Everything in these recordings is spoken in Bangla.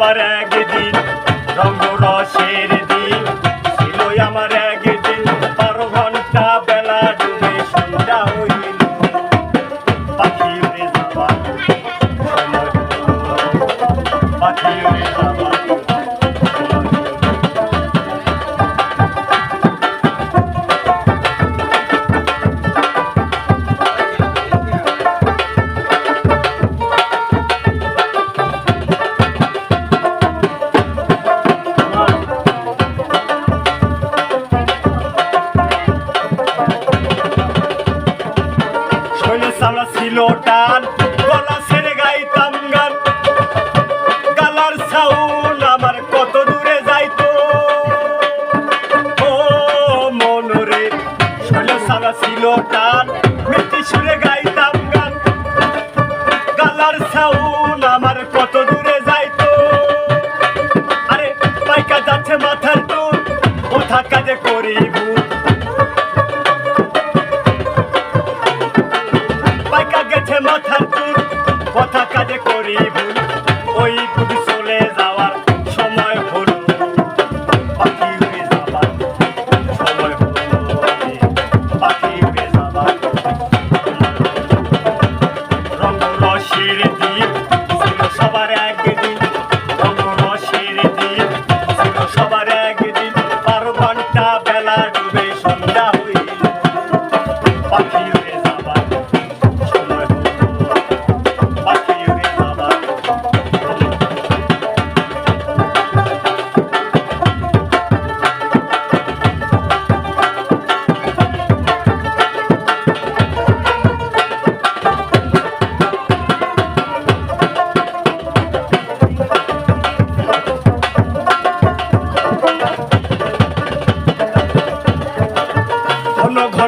আমার একদিন রঙ্গ রসের দিন। ছিল আমার চামড়া ছিল টান, গলা ছেড়ে গাইতাম গান। গালার সাউন্ড আমার কত দূরে যাইতো। ও মনরে শৈল চামড়া ছিল টান মিটি সুরে গাইতাম গান। গালার সাউন্ড আমার কত দূরে যাইতো। আরে পাইকা যাচ্ছে মাথার টুন, কোথা কাজে করিব ভুল ওই ভুল চলে যাওয়ার সময় হল। পাখি উড়ে যাবার সময় হল। পাখি উড়ে যাবার রঙ রসের দ্বীপ ছিল সবার একদিন। রঙ রসের দ্বীপ ছিল সবার একদিন। বারো ঘণ্টা বেলা ডুবে সন্ধ্যা হইল পাখি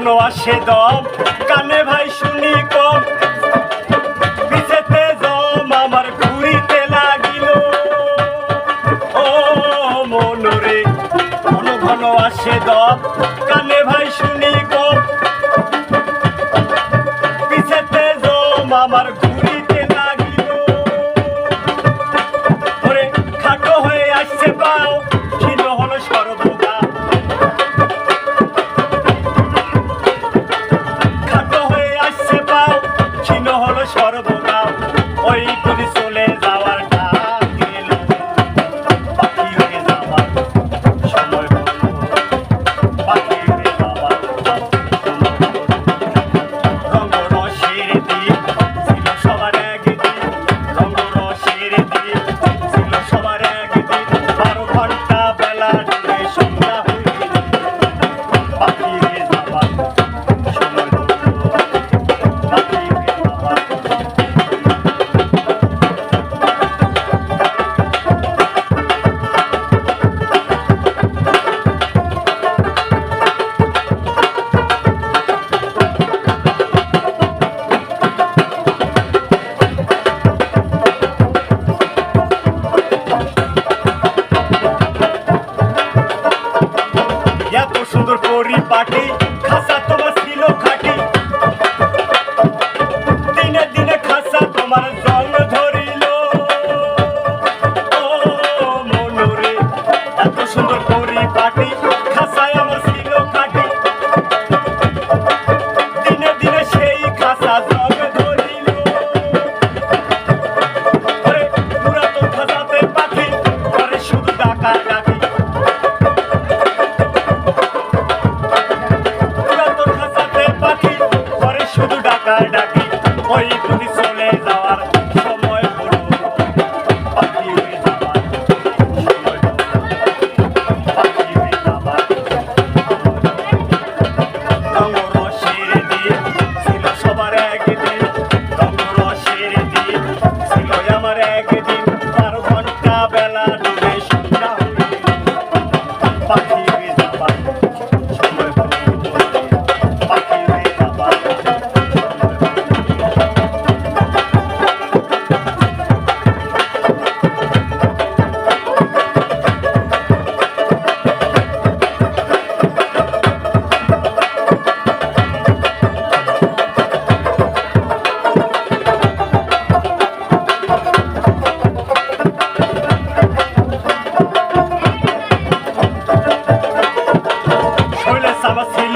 এখনও আসে দম? কানে ভাই শুনি কম। পিছেতে দম আসে কানে ভাই শুনি কম। পিছেতে জম, আমার মাটি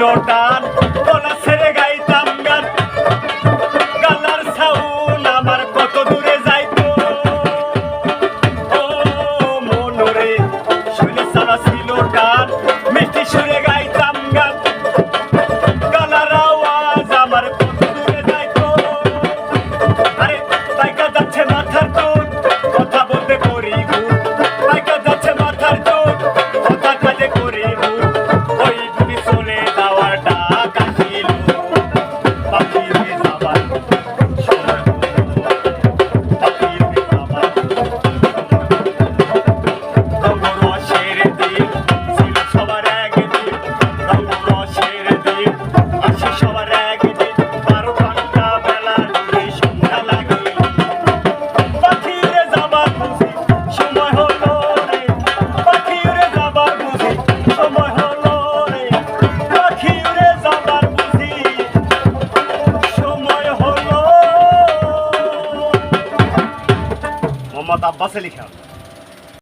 ছিল से लिखा